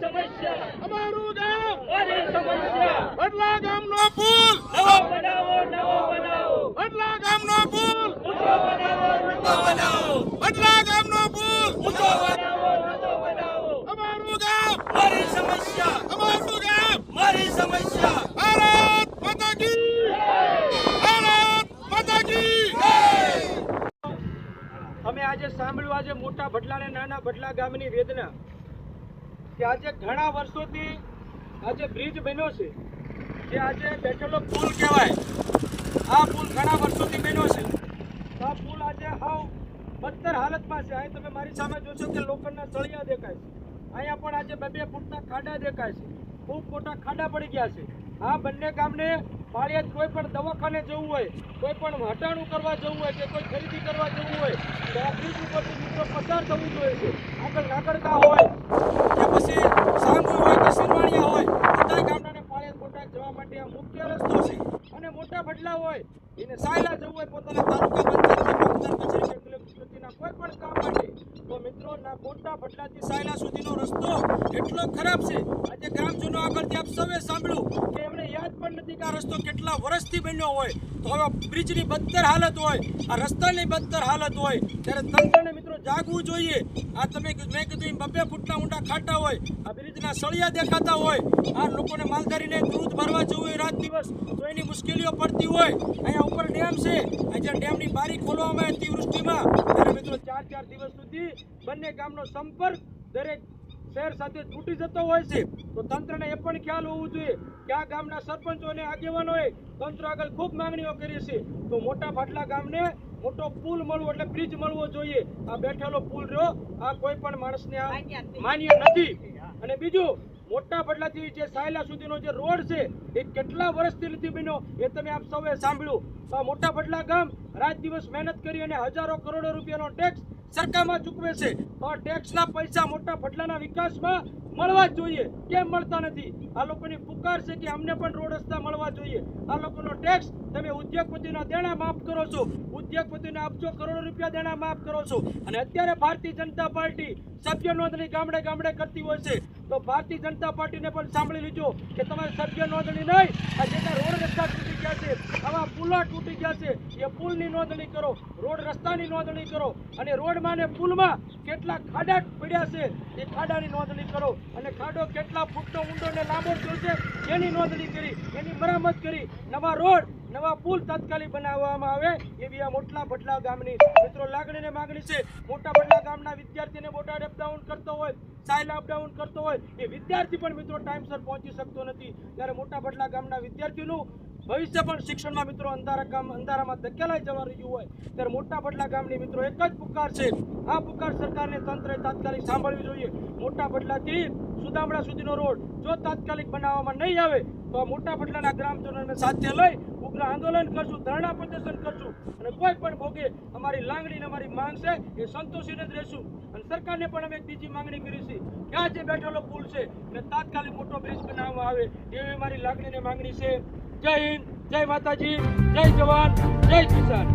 સમસ્યા. અમારું ગામ મારી સમસ્યા. બદલા ગામનો પુલ. નવો બનાવો નવો બનાવો. બદલા ગામનો પુલ. ઊંચો બનાવો ઊંચો બનાવો. બદલા ગામનો પુલ. ઊંચો બનાવો ઊંચો બનાવો. અમારું ગામ. મારી સમસ્યા. અમારું ગામ. મારી સમસ્યા. ભારત માતા કી ભારત માતા કી અમે આજે સાંભળ્યું આજે મોટા ભટલા અને નાના ભટલા ગામની વેદના. કે આજે ઘણા વર્ષોથી આજે બ્રિજ બન્યો છે, જે આજે બેઠેલો પુલ કહેવાય. આ પુલ ઘણા વર્ષોથી બન્યો છે. આ પુલ આજે હાવ બદતર હાલતમાં છે. અહીં તમે મારી સામે જોશો કે લોખંડના સળિયા દેખાય છે. અહીંયા પણ આજે બે બે ફૂટના ખાડા દેખાય છે. ખૂબ મોટા ખાડા પડી ગયા છે. આ બંને ગામને પાળિયાદ કોઈ પણ દવાખાને જવું હોય, કોઈ પણ હટાણું કરવા જવું હોય કે કોઈ ખરીદી કરવા જવું હોય, તો આ બ્રિજ ઉપરથી મિત્રો પસાર થવું જોઈએ છે. આગળ નાગરકા હોય, કે પછી સાંગુ હોય, કે સિરવાણિયા હોય બધા ગામડાને પાળિયાદ બોટાદ જવા માટે આ મુખ્ય રસ્તો છે. અને મોટા બદલા હોય, એને સાયલા જવું હોય, પોતાના તાલુકા પંચાયત કે કચેરી કલેક્ટર કોઈ પણ કામ માટે. તો મિત્રો, ના મોટા ભટલાથી સાયલા સુધીનો રસ્તો એટલો ખરાબ છે. આજે ગ્રામજનો આગળથી આપ સૌએ સાંભળ્યું કે એમને યાદ પણ નથી કે આ રસ્તો કેટલા વર્ષથી બન્યો હોય, તો હવે બ્રિજની બદતર હાલત હોય, આ રસ્તાની બદતર હાલત હોય, ત્યારે તંત્રને મિત્રો જાગવું જોઈએ. આ તમે મેં કીધું બબ્બે ફૂટના ઊંડા ખાટા હોય, આ બ્રિજના સળિયા દેખાતા હોય, આ લોકોને માલધારીને દૂધ ભરવા જવું હોય રાત દિવસ, તો એની મુશ્કેલીઓ પડતી હોય. અહીંયા ઉપર ડેમ છે અહીંયા ડેમની બારી ખોલવામાં આવે અતિવૃષ્ટિમાં ત્યારે મિત્રો ચાર ચાર દિવસ સુધી બંને ગામનો સંપર્ક દરેક શહેર સાથે તૂટી જતો હોય છે તો તંત્રને એ પણ ખ્યાલ હોવું જોઈએ કે આ ગામના સરપંચો અને આગેવાનોએ તંત્ર આગળ ખૂબ માંગણીઓ કરી છે. તો મોટા ફાટલા ગામને મોટો પુલ મળવો એટલે બ્રિજ મળવો જોઈએ. આ બેઠેલો પુલ રહ્યો આ કોઈ પણ માણસને આ માન્ય નથી. અને બીજું મોટા ભટલાથી જે સાયલા સુધીનો જે રોડ છે એ કેટલા વર્ષથી નથી બન્યો એ તમે આપ સૌએ સાંભળ્યું. મોટા ભટલા ગામ રાત દિવસ મહેનત કરી અને હજારો કરોડો રૂપિયાનો ટેક્સ સરકારમાં ચૂકવે છે. તો ટેક્સના પૈસા મોટા ફટલાના વિકાસમાં મળવા જોઈએ. કેમ મળતા નથી? આ લોકોની પુકાર છે કે અમને પણ રોડ રસ્તા મળવા જોઈએ. આ લોકોનો ટેક્સ તમે ઉદ્યોગપતિના દેણા માફ કરો છો. ઉદ્યોગપતિને આપજો કરોડો રૂપિયા દેણા માફ કરો છો. અને અત્યારે ભારતીય જનતા પાર્ટી સભ્ય નોંધણી ગામડે ગામડે કરતી હોય છે. તો ભારતીય જનતા પાર્ટીને પણ સાંભળી લીજો કે તમારે સભ્ય નોંધણી નહીં. આ જેટલા રોડ રસ્તા આવા પુલો તૂટી ગયા છે. એ પુલની નોંધણી કરો. રોડ રસ્તાની નોંધણી કરો. અને રોડમાં ને પુલમાં કેટલા ખાડા પડ્યા છે, એ ખાડાની નોંધણી કરો. અને ખાડો કેટલા ફૂટનો ઊંડો ને લાંબો થયો છે, એની નોંધણી કરી, એની મરામત કરી. નવા રોડ, નવા પુલ તાત્કાલિક બનાવવામાં આવે એવી આ મોટલા ભટલા ગામની મિત્રો લાગણી ને માગણી છે. મોટા ભટલા ગામના વિદ્યાર્થીને બોટાદ અપડાઉન કરતો હોય, સાયલા અપડાઉન કરતો હોય, એ વિદ્યાર્થી પણ મિત્રો ટાઈમસર પહોંચી શકતો નથી. ત્યારે મોટા ભટલા ગામના વિદ્યાર્થીનું ભવિષ્ય પણ શિક્ષણમાં મિત્રો અંધારા ગામ અંધારામાં ધકેલાઈ જવા રહ્યું હોય, ત્યારે મોટા ભટલા ગામની મિત્રો એક જ પુકાર છે. આ પુકાર સરકારને તંત્રે તાત્કાલિક સાંભળવી જોઈએ. મોટા ભટલાથી સુદામડા સુધીનો રોડ જો તાત્કાલિક બનાવવામાં નહીં આવે, તો મોટા ભટલાના ગ્રામજનોને સાથે લઈ ઉગ્ર આંદોલન કરશું, ધરણા પ્રદર્શન કરશું. અને કોઈ પણ ભોગે અમારી લાંગણી અમારી માંગ છે એ સંતોષીને જ રહેશું. અને સરકારને પણ અમે એક બીજી માંગણી કરી છે. કે આ જે બેઠેલો પુલ છે એને તાત્કાલિક મોટો બ્રિજ બનાવવામાં આવે, એવી મારી લાગણીને માંગણી છે. જય હિન્દ જય માતાજી જય જવાન જય કિસાન.